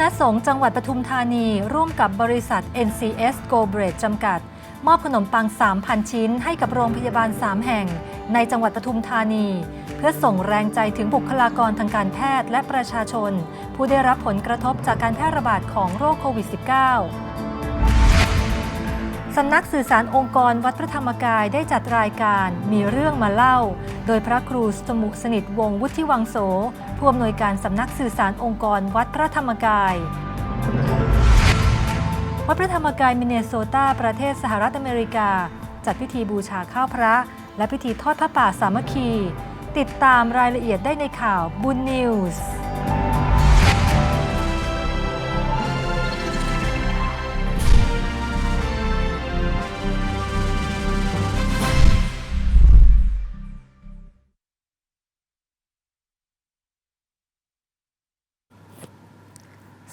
ณะสงฆ์จังหวัดปทุมธานี ร่วมกับบริษัท NCS Go Bread จำกัด มอบขนมปัง 3,000 ชิ้น ให้กับโรงพยาบาล 3 แห่ง ในจังหวัดปทุมธานี เพื่อส่งแรงใจถึงบุคลากรทางการแพทย์และประชาชน ผู้ได้รับผลกระทบจากการแพร่ระบาดของโรคโควิด -19 สำนักสื่อสารองค์กรวัดพระธรรมกายได้จัดรายการมีเรื่องมาเล่า โดยพระครูสมุสนิทวงวุฒิวังโสผู้อำนวยการสำนักสื่อสารองค์กรวัดพระธรรมกาย วัดพระธรรมกายมินเนโซตาประเทศสหรัฐอเมริกา จัดพิธีบูชาข้าวพระ และพิธีทอดพระป่าสามัคคี ติดตามรายละเอียดได้ในข่าวบุญนิวส์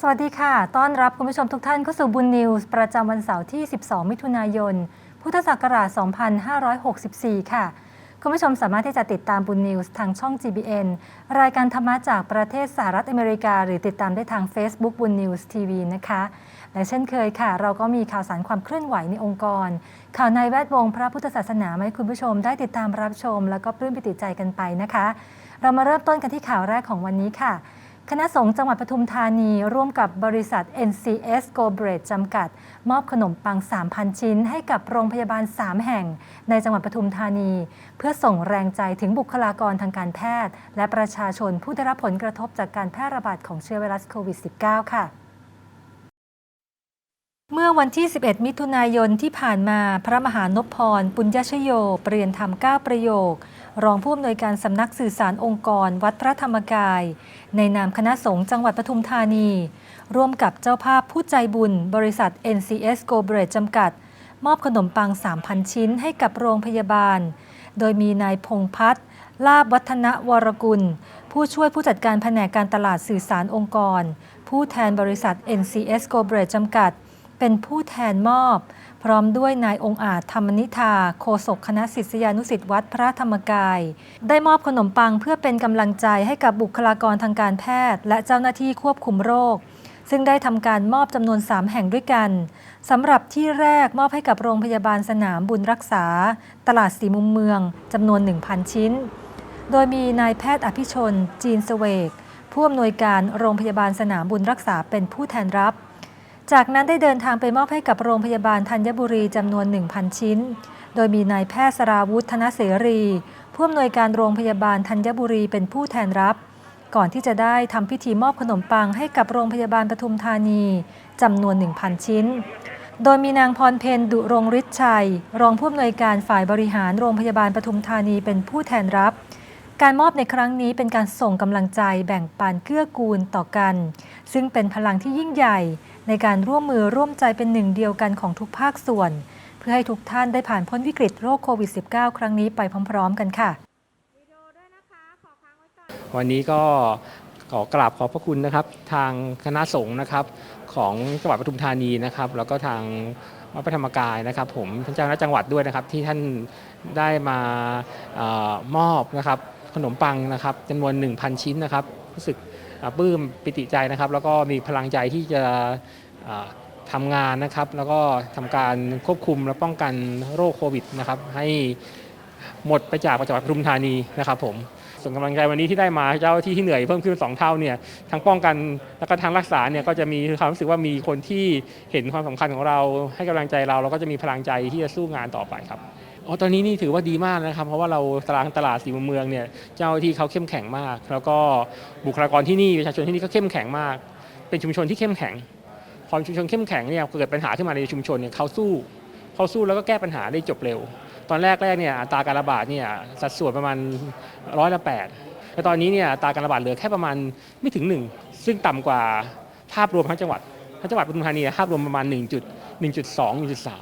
สวัสดีค่ะ ต้อนรับคุณผู้ชมทุกท่านเข้าสู่บุญนิวส์ประจำวันเสาร์ที่ 12 มิถุนายน พุทธศักราช 2564 ค่ะ คุณผู้ชมสามารถที่จะติดตามบุญนิวส์ทางช่อง GBN รายการธรรมะจากประเทศสหรัฐอเมริกา หรือติดตามได้ทาง Facebook บุญนิวส์ทีวีนะคะ และเช่นเคยค่ะ เราก็มีข่าวสารความเคลื่อนไหวในองค์กร ข่าวในแวดวงพระพุทธศาสนาให้คุณผู้ชมได้ติดตามรับชม แล้วก็ปลื้มปิติใจกันไปนะคะ เรามาเริ่มต้นกันที่ข่าวแรกของวันนี้ค่ะ คณะสงฆ์จังหวัดปทุมธานีร่วมกับบริษัท NCS Go Bread จำกัด มอบขนมปัง 3,000 ชิ้น ให้กับโรงพยาบาล 3 แห่ง ในจังหวัดปทุมธานี เพื่อส่งแรงใจถึงบุคลากรทางการแพทย์ และประชาชนผู้ได้รับผลกระทบจากการแพร่ระบาดของเชื้อไวรัสโควิด -19 ค่ะเมื่อวันที่ 11 มิถุนายนที่ผ่านมา พระมหานพพร ปุญญชโย เปลี่ยนธรรม9ประโยค รองผู้อำนวยการสำนักสื่อสารองค์กร วัดพระธรรมกาย ในนามคณะสงฆ์จังหวัดปทุมธานี ร่วมกับเจ้าภาพผู้ใจบุญ บริษัท NCS Go Bread จำกัด มอบขนมปัง 3,000 ชิ้นให้กับโรงพยาบาล โดยมีนายพงพัฒน์ลาบวัฒนวรกุล ผู้ช่วยผู้จัดการแผนกการตลาดสื่อสารองค์กร ผู้แทนบริษัท NCS Go Bread จำกัด เป็นผู้แทนมอบ พร้อมด้วยนายองค์อาจธรรมนิธาโฆษกคณะศิษยานุศิษย์วัดพระธรรมกาย ได้มอบขนมปังเพื่อเป็นกำลังใจให้กับบุคลากรทางการแพทย์ และเจ้าหน้าที่ควบคุมโรค ซึ่งได้ทำการมอบจำนวน 3 แห่งด้วยกันสำหรับที่แรกมอบให้กับโรงพยาบาลสนามบุญรักษา ตลาดสีมุมเมืองจำนวน 1,000 ชิ้น โดยมีนายแพทย์อภิชน จีนเสวกผู้อำนวยการโรงพยาบาลสนามบุญรักษาเป็นผู้แทนรับ จากนั้นได้เดินทางไปมอบให้กับโรงพยาบาลธัญบุรีจำนวน 1,000 ชิ้น โดยมีนายแพทย์สราวุฒธนเสรี ผู้อำนวยการโรงพยาบาลธัญบุรีเป็นผู้แทนรับ ก่อนที่จะได้ทำพิธีมอบขนมปังให้กับโรงพยาบาลปทุมธานีจำนวน 1,000 ชิ้น โดยมีนางพรเพนดุรงฤทธิ์ชัย รองผู้อำนวยการฝ่ายบริหารโรงพยาบาลปทุมธานีเป็นผู้แทนรับการมอบในครั้งนี้เป็นการส่งกำลังใจแบ่งปันเกื้อกูลต่อกัน ซึ่งเป็นพลังที่ยิ่งใหญ่ ในการร่วมมือร่วมใจเป็นหนึ่งเดียวกันของทุกภาคส่วน เพื่อให้ทุกท่านได้ผ่านพ้นวิกฤตโรคโควิด -19 ครั้งนี้ไปพร้อม ๆ กันค่ะ วันนี้ก็ขอกราบขอบพระคุณนะครับ ทางคณะสงฆ์นะครับ ของจังหวัดปทุมธานีนะครับ แล้วก็ทางวัดพระธรรมกายนะครับ ผมท่านเจ้าคณะจังหวัดด้วยนะครับ ที่ท่านได้มาออมอบนะครับ ขนมปังนะครับจำนวน 1,000 ชิ้นนะครับรู้สึก ปลื้มปิติใจนะครับ แล้วก็มีพลังใจที่จะทำงานนะครับ แล้วก็ทำการควบคุมและป้องกันโรคโควิดนะครับ ให้หมดไปจากจังหวัดปทุมธานีนะครับ ผมส่วนกำลังใจวันนี้ที่ได้มาเจ้าที่ที่เหนื่อยเพิ่มขึ้นสองเท่าเนี่ยทั้งป้องกันแล้วก็ทางรักษาเนี่ยก็จะมีความรู้สึกว่ามีคนที่เห็นความสำคัญของเราให้กำลังใจเราเราก็จะมีพลังใจที่จะสู้งานต่อไปครับ อ๋อตอนนี้นี่ถือว่าดีมากนะครับ เพราะว่าเราตลาดตลาดสีมุมเมืองเนี่ยเจ้าที่เขาเข้มแข็งมาก แล้วก็บุคลากรที่นี่ประชาชนที่นี่ก็เข้มแข็งมาก เป็นชุมชนที่เข้มแข็งพอชุมชนเข้มแข็งเนี่ยเกิดปัญหาขึ้นมาในชุมชนเนี่ยเขาสู้เขาสู้แล้วก็แก้ปัญหาได้จบเร็ว ตอนแรกแรกเนี่ยอัตราการระบาดเนี่ยสัดส่วนประมาณร้อยละแปดแต่ตอนนี้เนี่ยอัตราการระบาดเหลือแค่ประมาณไม่ถึง1ซึ่งต่ำกว่าภาพรวมทั้งจังหวัดทั้งจังหวัดปทุมธานีภาพรวมประมาณ 1 1.2 1.3น่า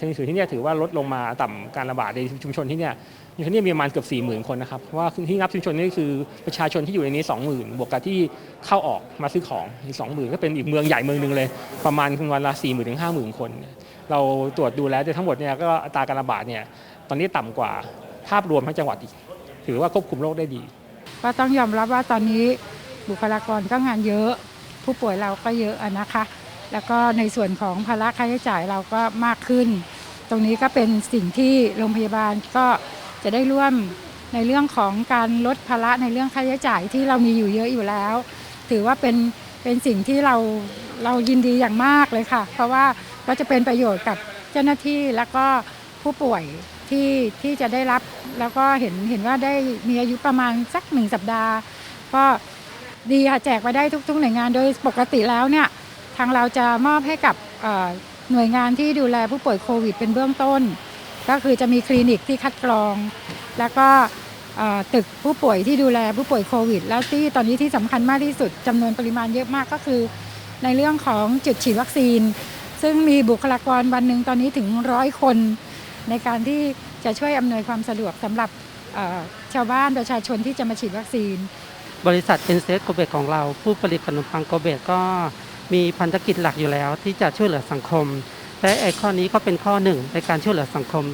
ถึงถือที่นี่ถือว่าลดลงมาต่ำการระบาดในชุมชนที่นี่ยชุมชนที่มีประมาณเกือบ40,000คนนะครับเพราะว่าที่นับชุมชนนี่คือประชาชนที่อยู่ในนี้ 20,000 บวกกับที่เข้าออกมาซื้อของอีก20,000ก็เป็นอีกเมืองใหญ่เมืองหนึ่งเลย ประมาณวันละ40,000ถึง50,000คน เราตรวจดูแล้วทั้งหมดเนี่ยก็อัตราการระบาดเนี่ยตอนนี้ต่ำกว่าภาพรวมทั้งจังหวัดอีก ถือว่าควบคุมโรคได้ดี ก็ต้องยอมรับว่าตอนนี้บุคลากรก็งานเยอะ ผู้ป่วยเราก็เยอะนะคะ แล้วก็ในส่วนของภาระค่าใช้จ่ายเราก็มากขึ้น ตรงนี้ก็เป็นสิ่งที่โรงพยาบาลก็จะได้ร่วมในเรื่องของการลดภาระในเรื่องค่าใช้จ่ายที่เรามีอยู่เยอะอยู่แล้ว ถือว่าเป็นเป็นสิ่งที่เราเรายินดีอย่างมากเลยค่ะ เพราะว่าก็จะเป็นประโยชน์กับเจ้าหน้าที่แล้วก็ผู้ป่วยที่ที่จะได้รับแล้วก็เห็นเห็นว่าได้มีอายุประมาณสักหนึ่งสัปดาห์ ก็ดีค่ะแจกไปได้ทุกๆหน่วยงานโดยปกติแล้วเนี่ยางเราจะมอบให้กับหน่วยงานที่ดูแลผู้ป่วยโควิด เป็นเบื้องต้น ก็คือจะมีคลินิกที่คัดกรอง แล้วก็ตึกผู้ป่วยที่ดูแลผู้ป่วยโควิด แล้วที่ตอนนี้ที่สำคัญมากที่สุดจำนวนปริมาณเยอะมากก็คือ ในเรื่องของจุดฉีดวัคซีน ซึ่งมีบุคลากรวันหนึ่งตอนนี้ถึงร้อยคน ในการที่จะช่วยอำนวยความสะดวกสำหรับชาวบ้านประชาชนที่จะมาฉีดวัคซีน บริษัทเอ็นเซสโกเบของเรา ผู้ผลิตขนมปังโกเบตก็ มีพันธกิจหลักอยู่แล้ว ที่จะช่วยเหลือสังคม และไอ้ข้อนี้ก็เป็นข้อหนึ่งในการช่วยเหลือสังคม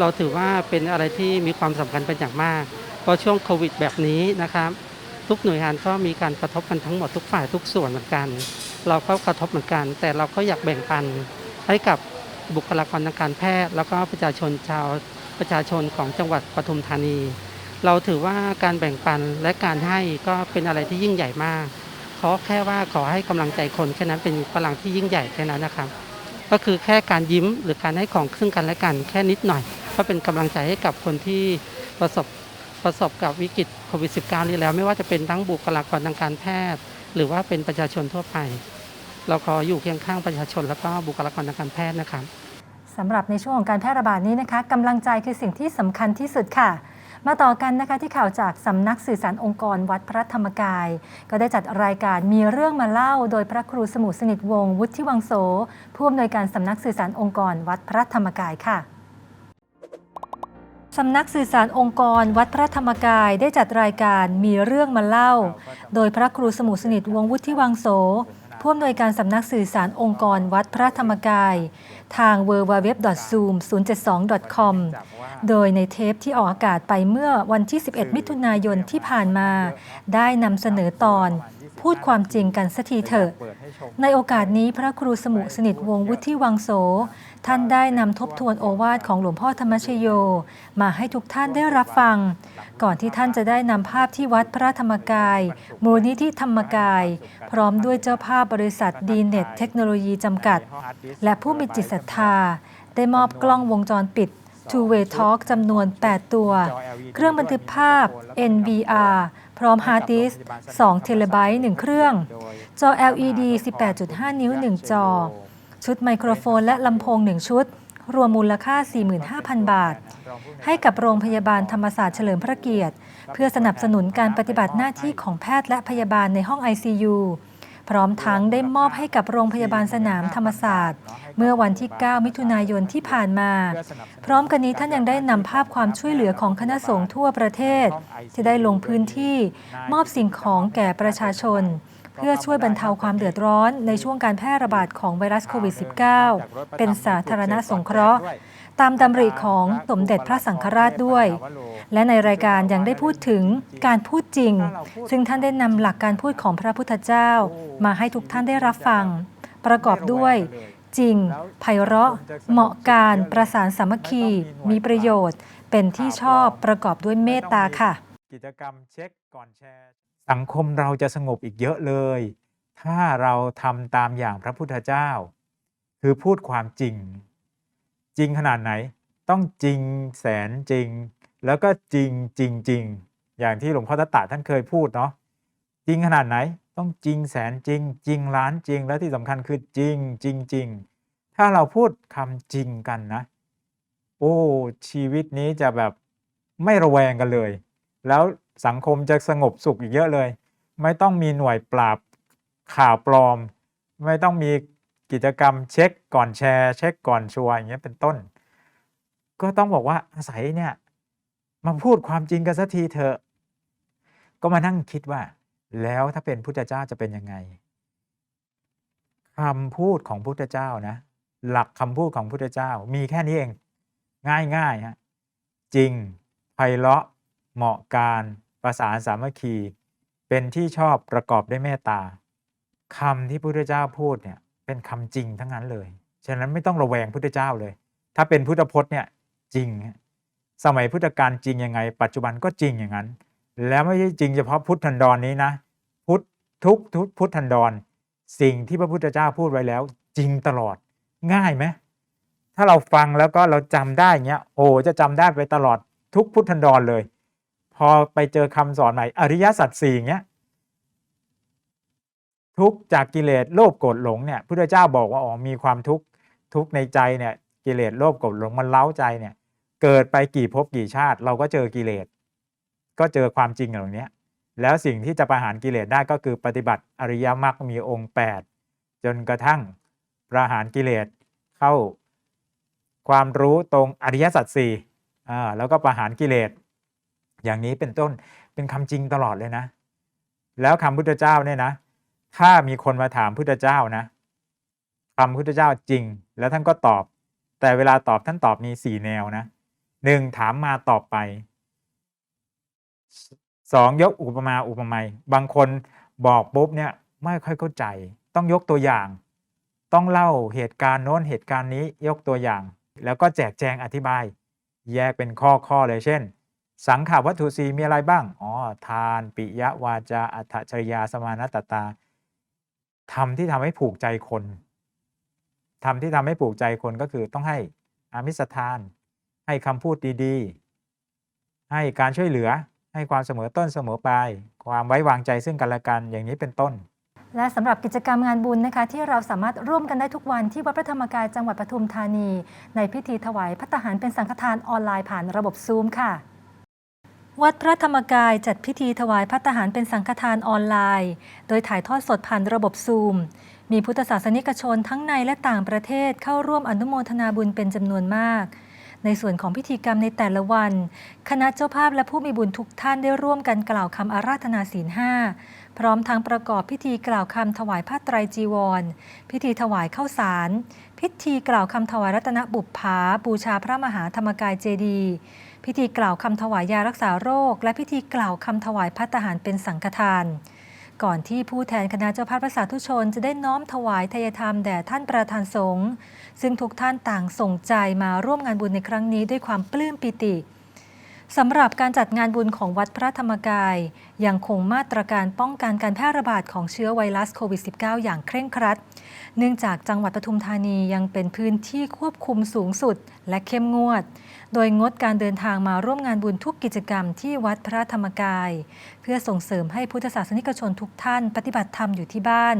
เราถือว่าเป็นอะไรที่มีความสำคัญเป็นอย่างมากเพราะช่วงโควิดแบบนี้นะครับทุกหน่วยงานก็มีการกระทบกันทั้งหมดทุกฝ่ายทุกส่วนเหมือนกัน เราก็กระทบเหมือนกัน แต่เราก็อยากแบ่งปันให้กับบุคลากรทางการแพทย์ แล้วก็ประชาชนชาวประชาชนของจังหวัดปทุมธานี เราถือว่าการแบ่งปันและการให้ก็เป็นอะไรที่ยิ่งใหญ่มาก ขอแค่ว่าขอให้กำลังใจคนแค่นั้นเป็นพลังที่ยิ่งใหญ่แค่นั้นนะครับ ก็คือแค่การยิ้มหรือการให้ของซึ่งกันและกันแค่นิดหน่อย ก็เป็นกำลังใจให้กับคนที่ประสบประสบกับวิกฤตโควิด -19 นี้แล้วไม่ว่าจะเป็นทั้งบุคลากรทางการแพทย์ หรือว่าเป็นประชาชนทั่วไป เราขออยู่เคียงข้างประชาชน แล้วก็บุคลากรทางการแพทย์นะครับสำหรับในช่วงของการแพร่ระบาดนี้นะคะกำลังใจคือสิ่งที่สำคัญที่สุดค่ะ มาต่อกันนะคะที่ข่าวจากสำนักสื่อสารองค์กรวัดพระธรรมกาย ก็ได้จัดรายการมีเรื่องมาเล่า โดยพระครูสมุทรสนิทวงศ์วุฒิวังโสผู้อำนวยการสำนักสื่อสารองค์กรวัดพระธรรมกายค่ะสำนักสื่อสารองค์กร วัดพระธรรมกายได้จัดรายการมีเรื่องมาเล่า โดยพระครูสมุสนิทวงศ์วุฒิวังโส ผู้อำนวยการสำนักสื่อสารองค์กรวัดพระธรรมกาย ทาง www.zoom072.com โดยในเทปที่ออกอากาศไปเมื่อวันที่ 11 มิถุนายนที่ผ่านมา ได้นำเสนอตอน พูดความจริงกันสักทีเถอะ ในโอกาสนี้พระครูสมุสนิทวงศ์วุฒิวังโส ท่านได้นำทบทวนโอวาทของหลวงพ่อธรรมชโย มาให้ทุกท่านได้รับฟัง ก่อนที่ท่านจะได้นำภาพที่วัดพระธรรมกาย มูลนิธิธรรมกาย พร้อมด้วยเจ้าภาพบริษัทดีเน็ตเทคโนโลยีจำกัด และผู้มีจิตศรัทธา ได้มอบกล้องวงจรปิด Two Way Talk จำนวน 8 ตัว เครื่องบันทึกภาพ NVR พร้อมฮาร์ดดิสก์2เทเลไบต์1เครื่อง จอ LED 18.5 นิ้ว 1 จอ ชุดไมโครโฟนและลำโพง 1 ชุด รวมมูลค่า 45,000 บาท ให้กับโรงพยาบาลธรรมศาสตร์เฉลิมพระเกียรติ เพื่อสนับสนุนการปฏิบัติหน้าที่ของแพทย์และพยาบาลในห้อง ICU พร้อมทั้งได้มอบให้กับโรงพยาบาลสนามธรรมศาสตร์ เมื่อวันที่ 9 มิถุนายนที่ผ่านมา พร้อมกันนี้ท่านยังได้นำภาพความช่วยเหลือของคณะสงฆ์ทั่วประเทศ ที่ได้ลงพื้นที่มอบสิ่งของแก่ประชาชนเพื่อช่วยบรรเทาความเดือดร้อนในช่วงการแพร่ระบาดของไวรัสโควิด -19 เป็นสาธารณสงเคราะห์ ตามดำริของสมเด็จพระสังฆราชด้วย และในรายการยังได้พูดถึงการพูดจริง ซึ่งท่านได้นำหลักการพูดของพระพุทธเจ้า มาให้ทุกท่านได้รับฟัง ประกอบด้วยจริง ไพเราะ เหมาะการประสานสามัคคี มีประโยชน์ เป็นที่ชอบประกอบด้วยเมตตาค่ะ กิจกรรมเช็คก่อนแชร์ สังคมเราจะสงบอีกเยอะเลย ถ้าเราทำตามอย่างพระพุทธเจ้า คือพูดความจริง จริงขนาดไหน ต้องจริงแสนจริง แล้วก็จริงจริงจริงอย่างที่หลวงพ่อตะตะท่านเคยพูดเนาะจริงขนาดไหน ต้องจริงแสนจริง จริงล้านจริง และที่สำคัญคือจริงจริงจริงถ้าเราพูดคำจริงกันนะ โอ้ชีวิตนี้จะแบบไม่ระแวงกันเลย แล้วสังคมจะสงบสุขอีกเยอะเลย ไม่ต้องมีหน่วยปราบข่าวปลอม ไม่ต้องมี กิจกรรมเช็คก่อนแชร์ เช็คก่อนชัวร์อย่างเงี้ยเป็นต้น ก็ต้องบอกว่าอาศัยเนี่ยมาพูดความจริงกันสักทีเถอะ ก็มานั่งคิดว่า แล้วถ้าเป็นพุทธเจ้าจะเป็นยังไงคำพูดของพุทธเจ้านะ หลักคำพูดของพุทธเจ้า มีแค่นี้เอง ง่ายๆฮะจริงไพเราะเหมาะการประสานสามัคคี เป็นที่ชอบประกอบด้วยเมตตาคำที่พุทธเจ้าพูดเนี่ย เป็นคำจริงทั้งนั้นเลย ฉะนั้นไม่ต้องระแวงพุทธเจ้าเลย ถ้าเป็นพุทธพจน์เนี่ยจริง สมัยพุทธกาลจริงยังไง ปัจจุบันก็จริงอย่างนั้น แล้วไม่ใช่จริงเฉพาะพุทธันดรนนี้นะ พุทธทุกทุกพุทธันดร สิ่งที่พระพุทธเจ้าพูดไว้แล้ว จริงตลอด ง่ายไหมถ้าเราฟังแล้วก็เราจำได้เงี้ย โอ้จะจำได้ไปตลอดทุกพุทธันดรเลย พอไปเจอคำสอนใหม่อริยสัจสี่เงี้ย ทุกข์จากกิเลสโลภโกรธหลงเนี่ยพุทธเจ้าบอกว่าอ๋อมีความทุกข์ทุกข์ในใจเนี่ยกิเลสโลภโกรธหลงมันเล้าใจเนี่ยเกิดไปกี่ภพกี่ชาติ เราก็เจอกิเลสก็เจอความจริงเหล่านี้แล้วสิ่งที่จะประหารกิเลสได้ก็คือปฏิบัติอริยมรรคมีองค์ 8 จนกระทั่งประหารกิเลสเข้าความรู้ตรงอริยสัจสี่อ่าแล้วก็ประหารกิเลส อย่างนี้เป็นต้นเป็นคำจริงตลอดเลยนะ แล้วคำพุทธเจ้าเนี่ยนะ ถ้ามีคนมาถามพุทธเจ้านะคำพุทธเจ้าจริง แล้วท่านก็ตอบ แต่เวลาตอบท่านตอบมีสี่แนวนะหนึ่งถามมาตอบไปสองยกอุปมาอุปไมยบางคนบอกปุ๊บเนี่ยไม่ค่อยเข้าใจ ต้องยกตัวอย่าง ต้องเล่าเหตุการณ์โน้นเหตุการณ์นี้ยกตัวอย่าง แล้วก็แจกแจงอธิบาย แยกเป็นข้อข้อเลยเช่น สังขาวัตถุสีมีอะไรบ้างอ๋อทาน ปิยวาจาอัตถจริยาสมานตตา ทำที่ทำให้ผูกใจคนทำที่ทำให้ผูกใจคนก็คือต้องให้อามิสทาน ให้คำพูดดีๆ ให้การช่วยเหลือ ให้ความเสมอต้นเสมอปลาย ความไว้วางใจซึ่งกันและกันอย่างนี้เป็นต้น และสำหรับกิจกรรมงานบุญนะคะ ที่เราสามารถร่วมกันได้ทุกวันที่วัดพระธรรมกายจังหวัดปทุมธานี ในพิธีถวายพระทหารเป็นสังฆทานออนไลน์ผ่านระบบซูมค่ะ วัดพระธรรมกายจัดพิธีถวายพระทหารเป็นสังฆทานออนไลน์ โดยถ่ายทอดสดผ่านระบบซูม มีพุทธศาสนิกชนทั้งในและต่างประเทศเข้าร่วมอนุโมทนาบุญเป็นจำนวนมาก ในส่วนของพิธีกรรมในแต่ละวัน คณะเจ้าภาพและผู้มีบุญทุกท่านได้ร่วมกันกล่าวคำอาราธนาศีลห้าพร้อมทั้งประกอบพิธีกล่าวคำถวายผ้าไตรจีวร พิธีถวายข้าวสาร พิธีกล่าวคำถวายรัตนบุปผาบูชาพระมหาธรรมกายเจดีย์ พิธีกล่าวคำถวายยารักษาโรค และพิธีกล่าวคำถวายพัตหารเป็นสังฆทาน ก่อนที่ผู้แทนคณะเจ้าภาพประสาธุชน จะได้น้อมถวายทายธรรมแด่ท่านประธานสงฆ์ซึ่งทุกท่านต่างส่งใจมาร่วมงานบุญในครั้งนี้ด้วยความปลื้มปิติ สำหรับการจัดงานบุญของวัดพระธรรมกาย ยังคงมาตรการป้องกันการแพร่ระบาดของเชื้อไวรัสโควิด -19 อย่างเคร่งครัด เนื่องจากจังหวัดปทุมธานียังเป็นพื้นที่ควบคุมสูงสุดและเข้มงวด โดยงดการเดินทางมาร่วมงานบุญทุกกิจกรรมที่วัดพระธรรมกาย เพื่อส่งเสริมให้พุทธศาสนิกชนทุกท่านปฏิบัติธรรมอยู่ที่บ้าน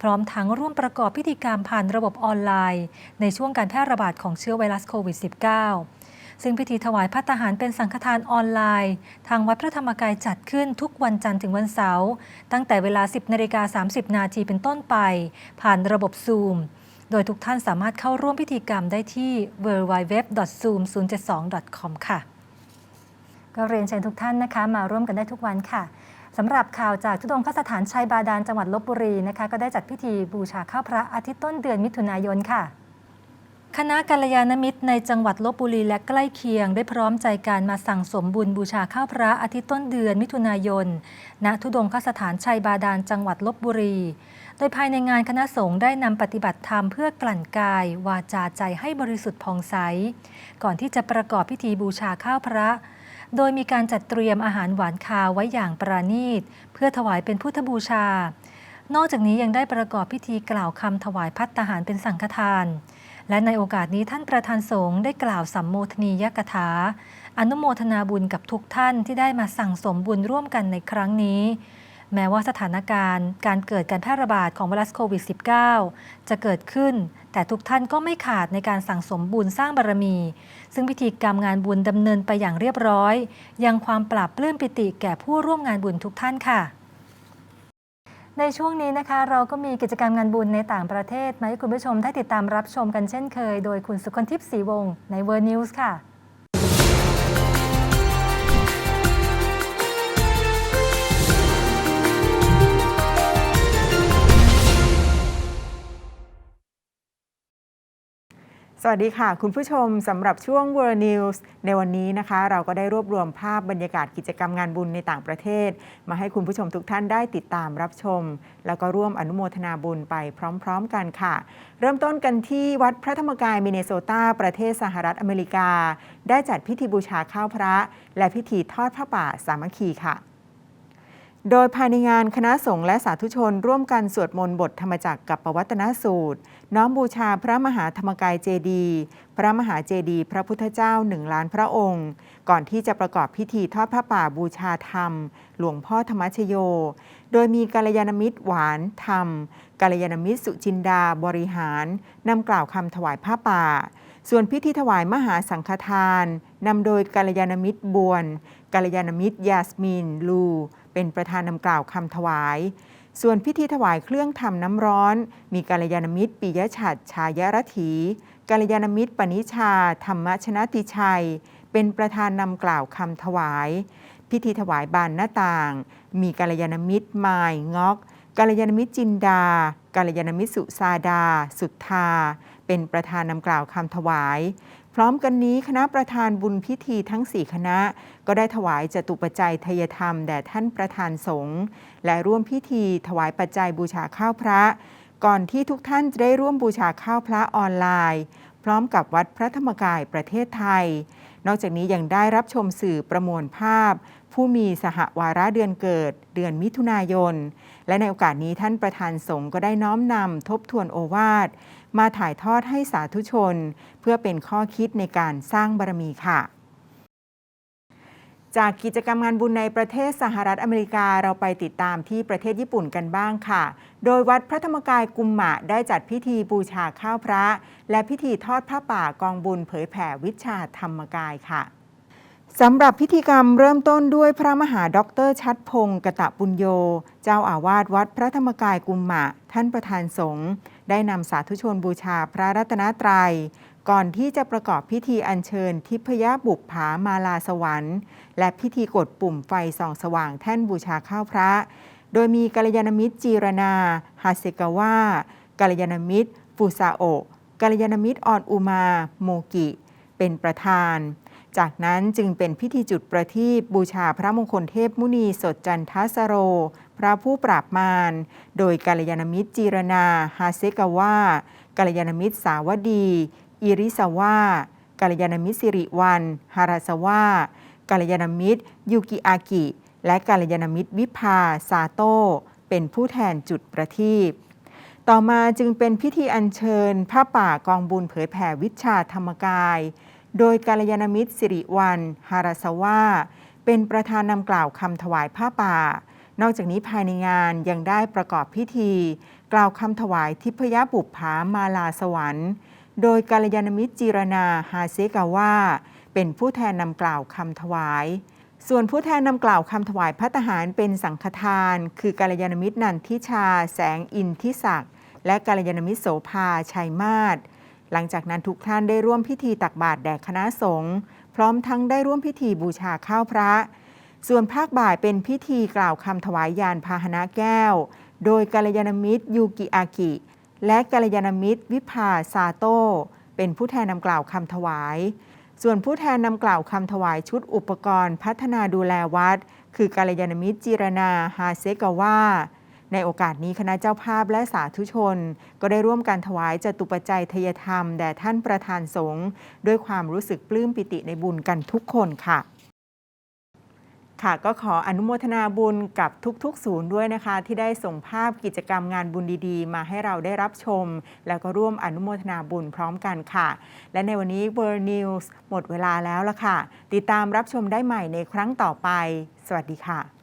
พร้อมทั้งร่วมประกอบพิธีกรรมผ่านระบบออนไลน์ ในช่วงการแพร่ระบาดของเชื้อไวรัสโควิด -19 ซึ่งพิธีถวายพระทหารเป็นสังฆทานออนไลน์ ทางวัดพระธรรมกายจัดขึ้นทุกวันจันทร์ถึงวันเสาร์ตั้งแต่เวลา 10นาฬิกา30 นาทีเป็นต้นไป ผ่านระบบซูมโดยทุกท่านสามารถเข้าร่วมพิธีกรรมได้ที่ www.zoom072.com ค่ะ ก็เรียนเชิญทุกท่านนะคะ มาร่วมกันได้ทุกวันค่ะสำหรับข่าวจากทุดงคสถานชัยบาดาลจังหวัดลบบุรีนะคะ ก็ได้จัดพิธีบูชาข้าวพระอาทิตย์ต้นเดือนมิถุนายนค่ะ คณะกัลยาณมิตรในจังหวัดลบบุรีและใกล้เคียง ได้พร้อมใจการมาสั่งสมบุญบูชาข้าวพระอาทิตย์ต้นเดือนมิถุนายน ณ ทุดงคสถานชัยบาดาลจังหวัดลบบุรี โดยภายในงานคณะสงฆ์ได้นำปฏิบัติธรรมเพื่อกลั่นกาย วาจาใจให้บริสุทธิ์ผ่องใส ก่อนที่จะประกอบพิธีบูชาข้าวพระ โดยมีการจัดเตรียมอาหารหวานคาวไว้อย่างประณีต เพื่อถวายเป็นพุทธบูชา นอกจากนี้ยังได้ประกอบพิธีกล่าวคำถวายพัตตาหารเป็นสังฆทาน และในโอกาสนี้ท่านประธานสงฆ์ได้กล่าวสัมโมทนียกถา อนุโมทนาบุญกับทุกท่านที่ได้มาสั่งสมบุญร่วมกันในครั้งนี้ แม้ว่าสถานการณ์ การเกิดการแพร่ระบาดของไวรัสโควิด -19 จะเกิดขึ้น แต่ทุกท่านก็ไม่ขาดในการสั่งสมบุญสร้างบารมี ซึ่งพิธีกรรมงานบุญดำเนินไปอย่างเรียบร้อย ยังความปราบปลื้มปิติแก่ผู้ร่วมงานบุญทุกท่านค่ะ ในช่วงนี้นะคะเราก็มีกิจกรรมงานบุญในต่างประเทศมาให้คุณผู้ชมได้ติดตามรับชมกันเช่นเคย โดยคุณสุคนทิพย์ศรีวงศ์ในเวอร์นิวส์ค่ะ สวัสดีค่ะ คุณผู้ชมสำหรับช่วง World News ในวันนี้นะคะ เราก็ได้รวบรวมภาพบรรยากาศกิจกรรมงานบุญในต่างประเทศ มาให้คุณผู้ชมทุกท่านได้ติดตามรับชม แล้วก็ร่วมอนุโมทนาบุญไปพร้อมๆกันค่ะ เริ่มต้นกันที่วัดพระธรรมกายมินเนโซตา ประเทศสหรัฐอเมริกา ได้จัดพิธีบูชาข้าวพระ และพิธีทอดผ้าป่าสามัคคีค่ะ โดยภายในงานคณะสงฆ์และสาธุชน ร่วมกันสวดมนต์บทธรรมจักรกับปวัตนสูตร น้อมบูชาพระมหาธรรมกายเจดีย์พระมหาเจดีย์พระพุทธเจ้าหนึ่งล้านพระองค์ ก่อนที่จะประกอบพิธีทอดพระป่าบูชาธรรม หลวงพ่อธรรมชโย โดยมีกัลยาณมิตรหวานธรรมกัลยาณมิตรสุจินดาบริหารนำกล่าวคำถวายผ้าป่า ส่วนพิธีถวายมหาสังฆทานนำโดยกัลยาณมิตรบวน กัลยาณมิตรยาสมิน ลู เป็นประธานนำกล่าวคำถวาย ส่วนพิธีถวายเครื่องทำน้ำร้อน มีกัลยาณมิตรปิยฉัตรชายรถีกัลยาณมิตรปณิชา ธรรมชนะติชัย เป็นประธานนำกล่าวคำถวาย พิธีถวายบานหน้าต่าง มีกัลยาณมิตรมายงอกกัลยาณมิตรจินดากัลยาณมิตรสุซาดา สุทธา เป็นประธานนำกล่าวคำถวาย พร้อมกันนี้คณะประธานบุญพิธีทั้งสี่คณะ ก็ได้ถวายจตุปัจจัยทยธรรมแด่ท่านประธานสงฆ์และร่วมพิธีถวายปัจจัยบูชาข้าวพระ ก่อนที่ทุกท่านจะได้ร่วมบูชาข้าวพระออนไลน์ พร้อมกับวัดพระธรรมกายประเทศไทย นอกจากนี้ยังได้รับชมสื่อประมวลภาพ ผู้มีสหวาระเดือนเกิด เดือนมิถุนายน และในโอกาสนี้ท่านประธานสงฆ์ก็ได้น้อมนำทบทวนโอวาทมาถ่ายทอดให้สาธุชน เพื่อเป็นข้อคิดในการสร้างบารมีค่ะ จากกิจกรรมงานบุญในประเทศสหรัฐอเมริกาเราไปติดตามที่ประเทศญี่ปุ่นกันบ้างค่ะ โดยวัดพระธรรมกายกุมมะได้จัดพิธีบูชาข้าวพระ และพิธีทอดผ้าป่ากองบุญเผยแผ่วิชาธรรมกายค่ะสำหรับพิธีกรรมเริ่มต้นด้วยพระมหาด็อกเตอร์ชัดพงศ์กะตะปุญโย เจ้าอาวาสวัดพระธรรมกายกุมมะ ท่านประธานสงฆ์ได้นำสาธุชนบูชาพระรัตนตรัย ก่อนที่จะประกอบพิธีอัญเชิญทิพยบุปผามาลาสวรรค์ และพิธีกดปุ่มไฟส่องสว่างแท่นบูชาข้าวพระ โดยมีกัลยาณมิตรจีรนาฮาเซกาวะกัลยาณมิตรฟูซาโอะกัลยาณมิตรออนอุมาโมกิ เป็นประธาน จากนั้นจึงเป็นพิธีจุดประทีปบูชาพระมงคลเทพมุนีสดจันทสโร พระผู้ปราบมาร โดยกัลยาณมิตรจีรนาฮาเซกาวะกัลยาณมิตรสาวดี อิริสวะกัลยาณมิตรสิริวัน ฮาราสวะกัลยาณมิตร ยูกิอากิ และกัลยาณมิตรวิภาซาโต เป็นผู้แทนจุดประทีปต่อมาจึงเป็นพิธีอัญเชิญผ้าป่ากองบุญเผยแผ่วิชาธรรมกาย โดยกาลยานมิตรสิริวัน ฮาราสวาเป็นประธานนำกล่าวคำถวายผ้าป่า นอกจากนี้ภายในงานยังได้ประกอบพิธี กล่าวคำถวายทิพยบุปผามาลาสวรรค์ โดยกาลยานมิตรจีรนาฮาเซกาว่าเป็นผู้แทนนำกล่าวคำถวาย ส่วนผู้แทนนำกล่าวคำถวายพัตหารเป็นสังฆทาน คือกาลยานมิตรนันทิชา แสงอินทิศักดิ์และกาลยานมิตรโสภาชัยมาศหลังจากนั้นทุกท่านได้ร่วมพิธีตักบาตรแด่คณะสงฆ์พร้อมทั้งได้ร่วมพิธีบูชาข้าวพระ ส่วนภาคบ่ายเป็นพิธีกล่าวคำถวายยานพาหนะแก้ว โดยกาลยานมิตรยูกิอากิ และกาลยานมิตร วิภาซาโต เป็นผู้แทนนำกล่าวคำถวาย ส่วนผู้แทนนำกล่าวคำถวายชุดอุปกรณ์พัฒนาดูแลวัด คือกาลยานมิตรจีรนาฮาเซกาวาในโอกาสนี้คณะเจ้าภาพและสาธุชน ก็ได้ร่วมการถวายจตุปัจจัยทยธรรม แด่ท่านประธานสงฆ์ด้วยความรู้สึกปลื้มปิติในบุญกันทุกคนค่ะ ค่ะก็ขออนุโมทนาบุญกับทุกๆ ศูนย์ด้วยนะคะ ที่ได้ส่งภาพกิจกรรมงานบุญดีๆ มาให้เราได้รับชม แล้วก็ร่วมอนุโมทนาบุญพร้อมกันค่ะ และในวันนี้ World News หมดเวลาแล้วละค่ะ ติดตามรับชมได้ใหม่ในครั้งต่อไป สวัสดีค่ะ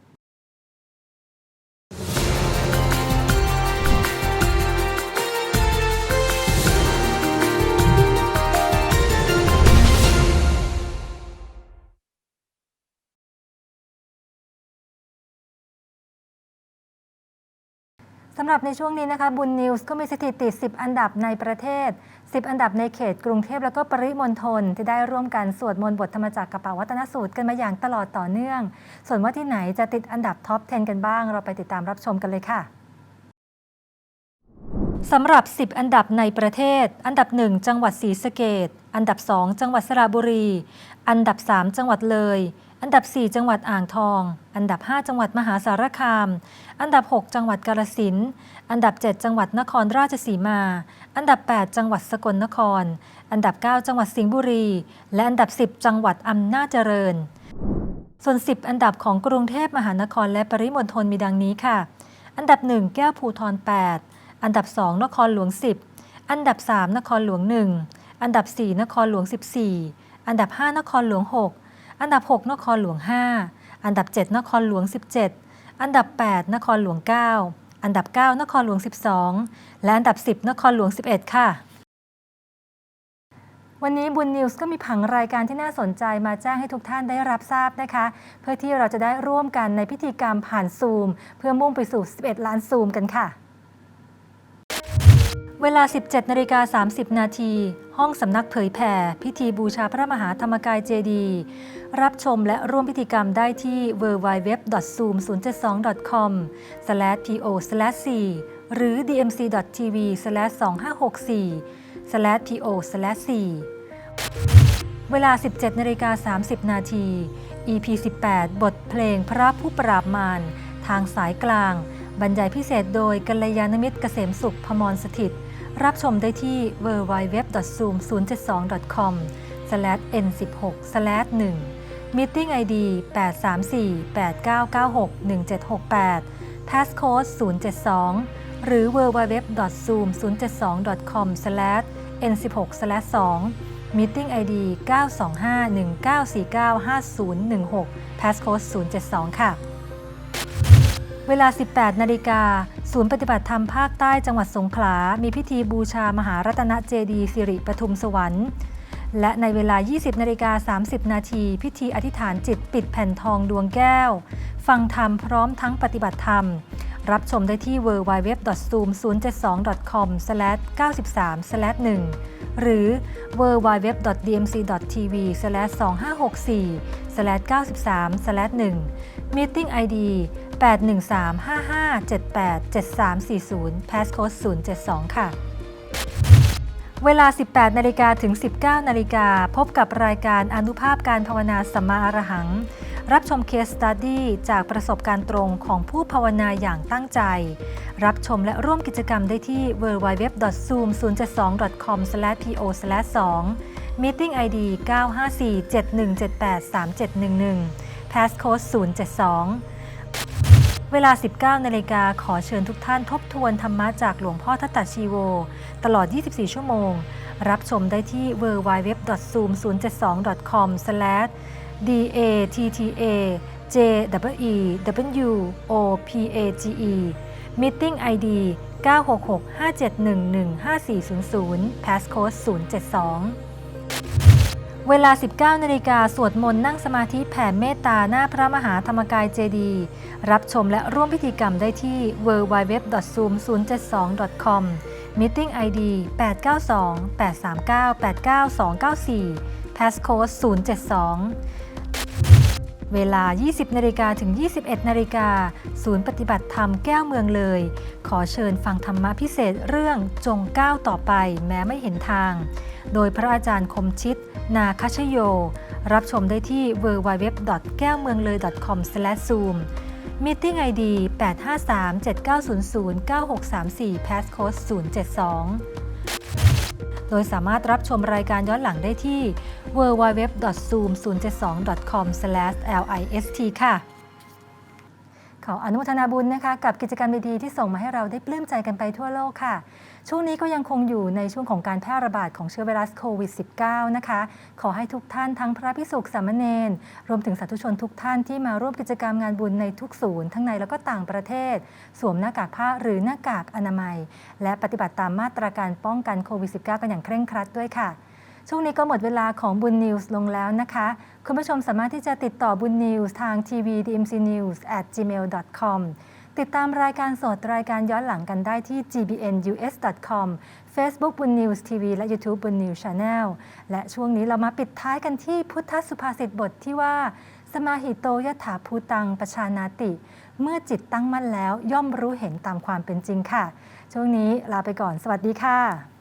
ำหรับในช่วงนี้นะคะบุญนิวส์ก็มีสถิติ 10 อันดับในประเทศ 10 อันดับในเขตกรุงเทพแล้วก็ปริมณฑลที่ได้ร่วมกันสวดมนต์บทธรรมจักรกับป่าวัตนสูตรกันมาอย่างตลอดต่อเนื่อง ส่วนว่าที่ไหนจะติดอันดับท็อป 10 กันบ้าง เราไปติดตามรับชมกันเลยค่ะสำหรับ 10 อันดับในประเทศ อันดับ 1 จังหวัดศรีสะเกดอันดับ 2 จังหวัดสระบุรี อันดับ 3 จังหวัดเลย อันดับ 4 จังหวัดอ่างทอง อันดับ 5 จังหวัดมหาสารคาม อันดับ 6 จังหวัดกาฬสินธุ์อันดับ 7 จังหวัดนครราชสีมา อันดับ 8 จังหวัดสกลนคร อันดับ 9 จังหวัดสิงห์บุรี และอันดับ 10 จังหวัดอำนาจเจริญ ส่วน 10 อันดับของกรุงเทพมหานครและปริมณฑลมีดังนี้ค่ะ อันดับ 1 แก้วภูทร8อันดับ 2 นครหลวง 10 อันดับ 3 นครหลวง 1 อันดับ 4 นครหลวง 14 อันดับ 5 นครหลวง 6 อันดับ 6 นครหลวง 5 อันดับ 7 นครหลวง 17 อันดับ 8 นครหลวง 9 อันดับ 9 นครหลวง 12 และอันดับ 10 นครหลวง 11 ค่ะ วันนี้บุญนิวส์ก็มีผังรายการที่น่าสนใจมาแจ้งให้ทุกท่านได้รับทราบนะคะ เพื่อที่เราจะได้ร่วมกันในพิธีกรรมผ่านซูม เพื่อมุ่งไปสู่ 11 ล้านซูมกันค่ะ เวลา 17นาฬิกา30 นาที ห้องสำนักเผยแผ่ พิธีบูชาพระมหาธรรมกายเจดี รับชมและร่วมพิธีกรรมได้ที่ www.zoom072.com/po/4 หรือ dmc.tv/2564/po/4 เวลา 17นาฬิกา30 นาที EP 18 บทเพลงพระผู้ปราบมาร ทางสายกลาง บรรยายพิเศษโดยกัลยาณมิตรเกษมสุขพมรสถิต รับชมได้ที่ www.zoom072.com/n16/1 Meeting ID 834-8996-1768 Passcode 072 หรือ www.zoom072.com/n16/2 Meeting ID 925-1949-5016 Passcode 072 ค่ะ เวลา 18 นาฬิกา ศูนย์ปฏิบัติธรรมภาคใต้จังหวัดสงขลา มีพิธีบูชามหารัตนเจดีย์สิริปทุมสวรรค์ และในเวลา 20นาฬิกา30 นาทีพิธีอธิษฐานจิตปิดแผ่นทองดวงแก้ว ฟังธรรมพร้อมทั้งปฏิบัติธรรม รับชมได้ที่ www.zoom072.com/93/1 หรือ www.dmc.tv/256.4/93/1 Meeting ID 81355787340 Passcode 072 ค่ะ เวลา 18 นาฬิกาถึง 19 นาฬิกาพบกับรายการอนุภาพการภาวนาสัมมาอรหัง รับชมเคสตัดดี้จากประสบการณ์ตรงของผู้ภาวนาอย่างตั้งใจ รับชมและร่วมกิจกรรมได้ที่ www.zoom072.com/po/2 Meeting ID 95471783711 Passcode 072 เวลา 19นาฬิกาขอเชิญทุกท่านทบทวนธรรมะจากหลวงพ่อทัตตชีโว ตลอด 24 ชั่วโมง รับชมได้ที่ www.zoom072.com/datta.jwepopage Meeting ID 96657115400 Passcode 072 เวลา 19นาฬิกาสวดมนต์นั่งสมาธิแผ่เมตตาหน้าพระมหาธรรมกายเจดีย์รับชมและร่วมพิธีกรรมได้ที่ www.zoom072.com Meeting ID 892-839-89294 Passcode 072 เวลา 20นาฬิกาถึง 21นาฬิกาศูนย์ปฏิบัติธรรมแก้วเมืองเลย ขอเชิญฟังธรรมะพิเศษเรื่องจงก้าวต่อไปแม้ไม่เห็นทาง โดยพระอาจารย์คมชิต นาคชโย รับชมได้ที่ www. แก้วเมืองเลย .com/zoom Meeting ID 853-7900-9634 Passcode 072 โดยสามารถรับชมรายการย้อนหลังได้ที่ www.zoom072.com/list ค่ะ ขออนุโมทนาบุญนะคะ กับกิจกรรมดีๆที่ส่งมาให้เราได้ปลื้มใจกันไปทั่วโลกค่ะ ช่วงนี้ก็ยังคงอยู่ในช่วงของการแพร่ระบาดของเชื้อไวรัสโควิด -19 นะคะ ขอให้ทุกท่านทั้งพระพิสุขสามเณรรวมถึงสาธุชนทุกท่านที่มาร่วมกิจกรรมงานบุญในทุกศูนย์ทั้งในแล้วก็ต่างประเทศ สวมหน้ากากผ้าหรือหน้ากากอนามัย และปฏิบัติตามมาตรการป้องกันโควิด -19 กันอย่างเคร่งครัดด้วยค่ะ ช่วงนี้ก็หมดเวลาของบุญนิวส์ลงแล้วนะคะ คุณผู้ชมสามารถที่จะติดต่อบุญนิวส์ทางทีวี dmc news at gmail com ติดตามรายการสดรายการย้อนหลังกันได้ที่ gbnus.com Facebook บุญนิวส์ทีวีและ YouTube บุญนิวส์ Channel และช่วงนี้เรามาปิดท้ายกันที่พุทธสุภาษิตบทที่ว่า สมาหิโตยถาภูตังปชานาติ เมื่อจิตตั้งมั่นแล้วย่อมรู้เห็นตามความเป็นจริงค่ะ ช่วงนี้ลาไปก่อน สวัสดีค่ะ